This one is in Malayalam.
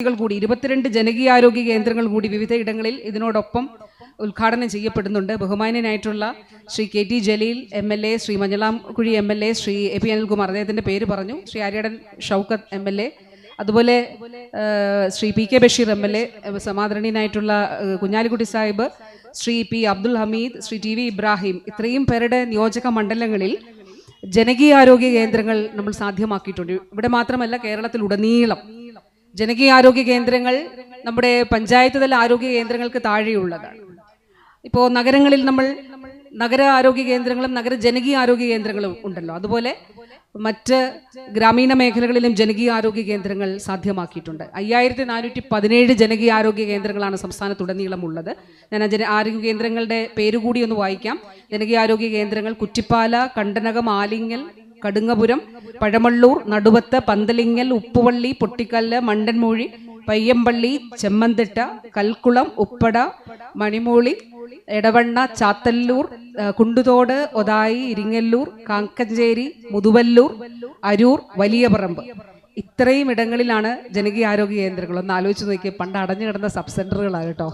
കൂടി ഇരുപത്തിരണ്ട് ജനകീയാരോഗ്യ കേന്ദ്രങ്ങൾ കൂടി വിവിധ ഇടങ്ങളിൽ ഇതിനോടൊപ്പം ഉദ്ഘാടനം ചെയ്യപ്പെടുന്നുണ്ട്. ബഹുമാനനായിട്ടുള്ള Shri K T Jaleel M L A Shri Manjalamkuzhi M L A Shri A P Anilkumar അദ്ദേഹത്തിന്റെ പേര് പറഞ്ഞു. Shri Aryadan Shoukath M L A അതുപോലെ Shri P K Basheer M L A സമാദരണീയനായിട്ടുള്ള Kunhalikutty Sahib Shri P Abdul Hameed Shri T V Ibrahim ഇത്രയും പേരുടെ നിയോജക മണ്ഡലങ്ങളിൽ ജനകീയാരോഗ്യ കേന്ദ്രങ്ങൾ നമ്മൾ സാധ്യമാക്കിയിട്ടുണ്ട്. ഇവിടെ മാത്രമല്ല കേരളത്തിൽ ഉടനീളം ജനകീയാരോഗ്യ കേന്ദ്രങ്ങൾ നമ്മുടെ പഞ്ചായത്ത് തല ആരോഗ്യ കേന്ദ്രങ്ങൾക്ക് താഴെയുള്ളതാണ്. ഇപ്പോൾ നഗരങ്ങളിൽ നമ്മൾ നഗര ആരോഗ്യ കേന്ദ്രങ്ങളും നഗര ജനകീയ ആരോഗ്യ കേന്ദ്രങ്ങളും ഉണ്ടല്ലോ. അതുപോലെ മറ്റ് ഗ്രാമീണ മേഖലകളിലും ജനകീയ ആരോഗ്യ കേന്ദ്രങ്ങൾ സാധ്യമാക്കിയിട്ടുണ്ട്. അയ്യായിരത്തി നാനൂറ്റി പതിനേഴ് ജനകീയ ആരോഗ്യ കേന്ദ്രങ്ങളാണ് സംസ്ഥാനത്തുടനീളമുള്ളത് ഞാൻ ജന ആരോഗ്യ കേന്ദ്രങ്ങളുടെ പേരുകൂടി ഒന്ന് വായിക്കാം. ജനകീയ ആരോഗ്യ കേന്ദ്രങ്ങൾ കുറ്റിപ്പാല കണ്ടനകം ആലിങ്ങൽ കടുങ്ങപുരം പഴമള്ളൂർ നടുവത്ത് പന്തലിങ്ങൽ ഉപ്പുവള്ളി പൊട്ടിക്കല്ല് മണ്ടൻമൂഴി പയ്യമ്പള്ളി ചെമ്മന്തിട്ട കൽക്കുളം ഉപ്പട മണിമൂളി എടവണ്ണ ചാത്തല്ലൂർ കുണ്ടുതോട് ഒതായി ഇരിങ്ങല്ലൂർ കാക്കഞ്ചേരി മുതുവല്ലൂർ അരൂർ വലിയപറമ്പ്. ഇത്രയും ഇടങ്ങളിലാണ് ജനകീയ ആരോഗ്യ കേന്ദ്രങ്ങൾ. ഒന്ന് ആലോചിച്ച് നോക്കിയേ പണ്ട് അടഞ്ഞു കിടന്ന സബ് സെന്ററുകളാണ് കേട്ടോ.